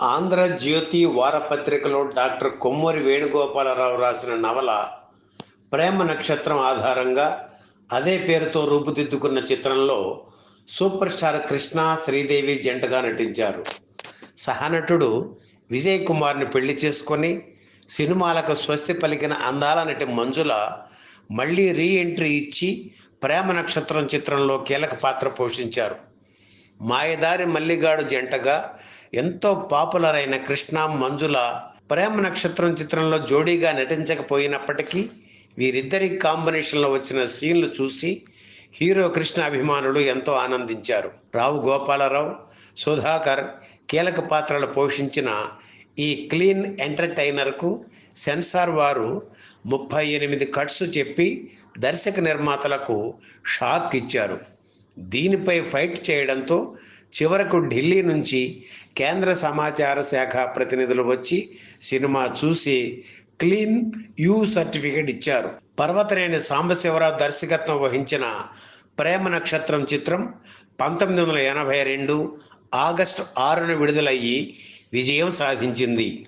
ఆంధ్రజ్యోతి వారపత్రికలో డాక్టర్ కొమ్మూరి వేణుగోపాలరావు రాసిన నవల ప్రేమ నక్షత్రం ఆధారంగా అదే పేరుతో రూపుదిద్దుకున్న చిత్రంలో సూపర్ స్టార్ కృష్ణ శ్రీదేవి జంటగా నటించారు. సహనటుడు విజయ్ కుమార్ని పెళ్ళి చేసుకొని సినిమాలకు స్వస్తి పలికిన అందాల నటి మంజుల మళ్ళీ రీ ఎంట్రీ ఇచ్చి ప్రేమ నక్షత్రం చిత్రంలో కీలక పాత్ర పోషించారు. మాయదారి మల్లిగాడు జంటగా ఎంతో పాపులర్ అయిన కృష్ణ మంజుల ప్రేమ నక్షత్రం చిత్రంలో జోడీగా నటించకపోయినప్పటికీ వీరిద్దరి కాంబినేషన్లో వచ్చిన సీన్లు చూసి హీరో కృష్ణ అభిమానులు ఎంతో ఆనందించారు. రావు గోపాలరావు సుధాకర్ కీలక పాత్రలు పోషించిన ఈ క్లీన్ ఎంటర్టైనర్కు సెన్సార్ వారు ముప్పై ఎనిమిది కట్స్ చెప్పి దర్శక నిర్మాతలకు షాక్ ఇచ్చారు. దీనిపై ఫైట్ చేయడంతో చివరకు ఢిల్లీ నుంచి కేంద్ర సమాచార శాఖ ప్రతినిధులు వచ్చి సినిమా చూసి క్లీన్ యూ సర్టిఫికేట్ ఇచ్చారు. పర్వతనేని సాంబశివరావు దర్శకత్వం వహించిన ప్రేమ నక్షత్రం చిత్రం పంతొమ్మిది వందల ఎనభై రెండు ఆగస్టు ఆరున విడుదలయ్యి విజయం సాధించింది.